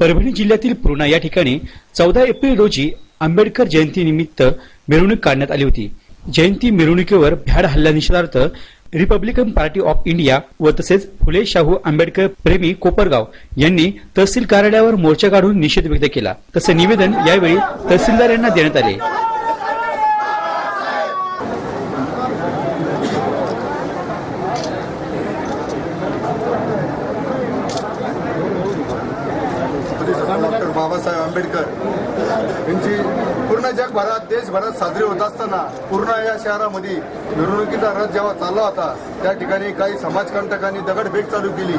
परभणी जिल्ह्यातील पूर्णा या ठिकाणी चौदा एप्रिल रोजी आंबेडकर जयंतीनिमित्त मिरवणूक काढण्यात आली होती. जयंती मिरवणुकीवर भ्याड हल्ल्यानिषेधार्थ रिपब्लिकन पार्टी ऑफ इंडिया व तसेच फुले शाहू आंबेडकर प्रेमी कोपरगाव यांनी तहसील कार्यालयावर मोर्चा काढून निषेध व्यक्त केला. तसे निवेदन यावेळी तहसीलदार यांना देण्यात आले. बाबासाहेब आंबेडकर यांची पूर्ण जगभरात देशभरात साजरी होत असताना पूर्ण या शहरामध्ये मिरवणुकीचा रथ जेव्हा चालला होता त्या ठिकाणी काही समाजकंटकांनी दगडफेक चालू केली.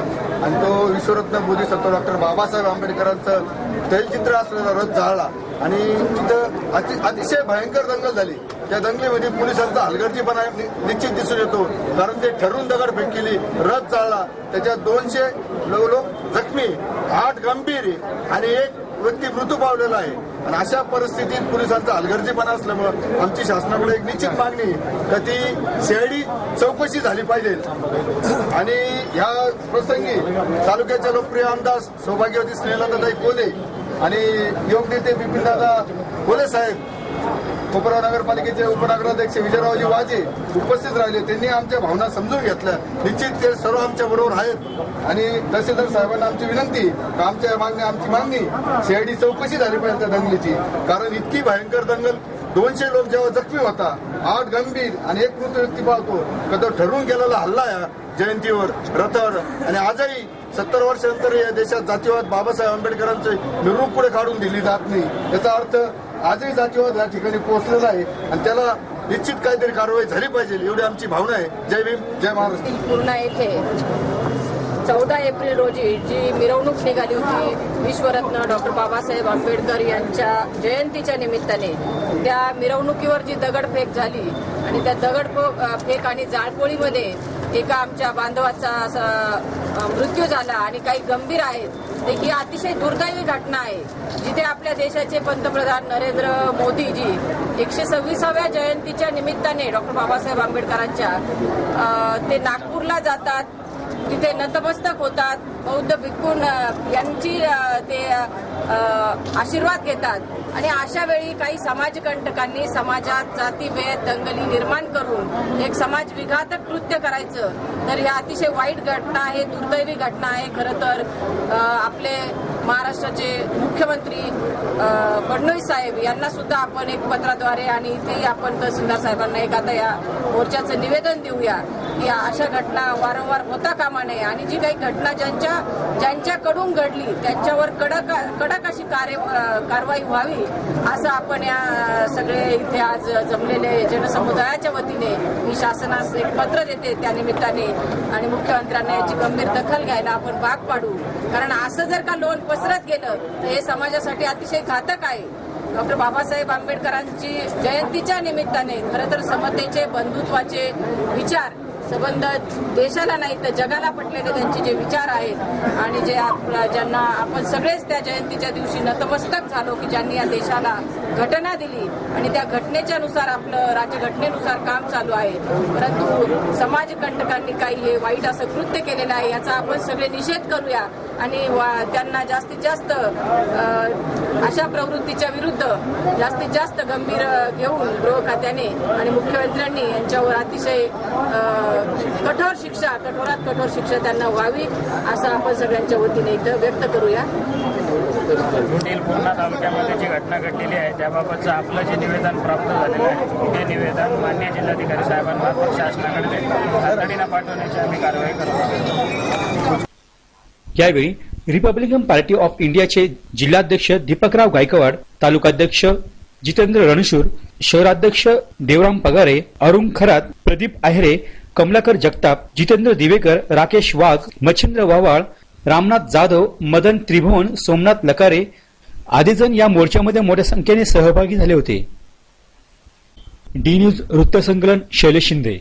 आणि तो विश्वरत्न बोधिसत्व डॉक्टर बाबासाहेब आंबेडकरांचं तैलचित्र असलेला रथ जाळला आणि तिथं अति अतिशय भयंकर दंगल झाली. त्या दंगलीमध्ये पोलिसांचा हलगर्जीपणा निश्चित दिसून येतो. कारण ते ठरवून दगडफेक केली रथ जाळला त्याच्यात दोनशे लो- लोक जखमी आठ गंभीर आणि एक व्यक्ती मृत्यू पावलेला आहे. आणि अशा परिस्थितीत पोलिसांचा हलगर्जीपणा असल्यामुळं आमची शासनाकडे एक निश्चित मागणी का ती शेडी चौकशी झाली पाहिजे. आणि ह्या प्रसंगी तालुक्याच्या लोकप्रिय आमदार सौभाग्यवती स्नेहलताई कोले आणि योग नेते बिपिनदादा कोले साहेब कोपरा नगरपालिकेचे उपनगराध्यक्ष विजयरावजी वाजे उपस्थित राहिले. त्यांनी आमच्या भावना समजून घेतल्या. निश्चित ते सर्व आमच्या बरोबर आहेत. आणि तहसीलदार साहेबांना आमची विनंती आमच्या मागणी आमची मागणी सीआयडी चौकशी झाली पाहिजे त्या दंगलीची. कारण इतकी भयंकर दंगल दोनशे लोक जेव्हा जखमी होता आठ गंभीर आणि एक मृत व्यक्ती पाहतो. का तो ठरवून गेलेला हल्ला या जयंतीवर रथावर. आणि आजही सत्तर वर्षानंतर या देशात जातीवाद बाबासाहेब आंबेडकरांचे निरूप पुढे काढून दिली जात नाही. याचा अर्थ आजही जातीवाद या ठिकाणी पोहोचलेला आहे आणि त्याला निश्चित काहीतरी कारवाई झाली पाहिजे एवढी आमची भावना आहे. जय भीम जय महाराष्ट्र. पूर्णा येथे. चौदा एप्रिल रोजी जी मिरवणूक निघाली होती विश्वरत्न डॉक्टर बाबासाहेब आंबेडकर यांच्या जयंतीच्या निमित्ताने त्या मिरवणुकीवर जी दगडफेक झाली आणि त्या दगडफेक आणि जाळपोळीमध्ये एका आमच्या बांधवाचा असा मृत्यू झाला आणि काही गंभीर आहेत. ही अतिशय दुर्दैवी घटना आहे जिथे आपल्या देशाचे पंतप्रधान नरेंद्र मोदीजी एकशे सव्वीसाव्या जयंतीच्या निमित्ताने डॉक्टर बाबासाहेब आंबेडकरांच्या ते नागपूरला जातात. तिथे नतमस्तक होतात. बौद्ध भिक्खून यांची ते आशीर्वाद घेतात. आणि अशा वेळी काही समाजकंटकांनी समाजात जातीभेद दंगली निर्माण करून एक समाज विघातक कृत्य करायचं तर ही अतिशय वाईट घटना आहे दुर्दैवी घटना आहे. खरं तर आपले महाराष्ट्राचे मुख्यमंत्री फडणवीस साहेब यांना सुद्धा आपण एक पत्राद्वारे आणि इथेही आपण तहसीलदार साहेबांना एक आता या मोर्चाचं निवेदन देऊया की अशा घटना वारंवार होता कामा नये आणि जी काही घटना ज्यांच्या ज्यांच्याकडून घडली त्यांच्यावर कडक कडक अशी कार्य कारवाई व्हावी असं आपण या सगळे इथे आज जमलेले जनसमुदायाच्या वतीने मी शासनास एक पत्र देते त्या निमित्ताने आणि मुख्यमंत्र्यांना याची गंभीर दखल घ्यायला आपण भाग पाडू. कारण असं जर का लोन पसरत गेलं तर हे समाजासाठी अतिशय घातक आहे. डॉक्टर बाबासाहेब आंबेडकरांची जयंतीच्या निमित्ताने खरं तर समतेचे बंधुत्वाचे विचार संबंध देशाला नाही तर जगाला पटलेले त्यांचे जे विचार आहेत आणि जे आपला ज्यांना आपण सगळेच त्या जयंतीच्या दिवशी नतमस्तक झालो की ज्यांनी या देशाला घटना दिली आणि त्या घटनेच्या नुसार आपलं राज्यघटनेनुसार काम चालू आहे. परंतु समाजकंटकांनी काही हे वाईट असं कृत्य केलेलं आहे याचा आपण सगळे निषेध करूया. आणि वा- त्यांना जास्तीत जास्त अशा प्रवृत्तीच्या विरुद्ध जास्तीत जास्त गंभीर घेऊन गृह खात्याने आणि मुख्यमंत्र्यांनी यांच्यावर अतिशय कठोर शिक्षा कठोरात कठोर शिक्षा त्यांना व्हावी असं आपण सगळ्यांच्या वतीने इथं व्यक्त करूया. कुटील पूर्णा तालुक्यामध्ये जी घटना घडलेली आहे त्याबाबतचं आपलं जे निवेदन प्राप्त झालेलं आहे ते निवेदन मान्य जिल्हाधिकारी साहेबांमार्फत शासनाकडे तातडीनं पाठवण्याची आम्ही कारवाई करत. आहोत यावेळी रिपब्लिकन पार्टी ऑफ इंडियाचे जिल्हाध्यक्ष दीपकराव गायकवाड तालुकाध्यक्ष जितेंद्र रणशूर शहराध्यक्ष देवराम पगारे अरुण खरात प्रदीप आहेरे कमलाकर जगताप जितेंद्र दिवेकर राकेश वाघ मच्छिंद्र वावाळ रामनाथ जाधव मदन त्रिभुवन सोमनाथ लकारे आदीजण या मोर्चामध्ये मोठ्या संख्येने सहभागी झाले होते. डी न्यूज वृत्तसंकलन शैलेश शिंदे.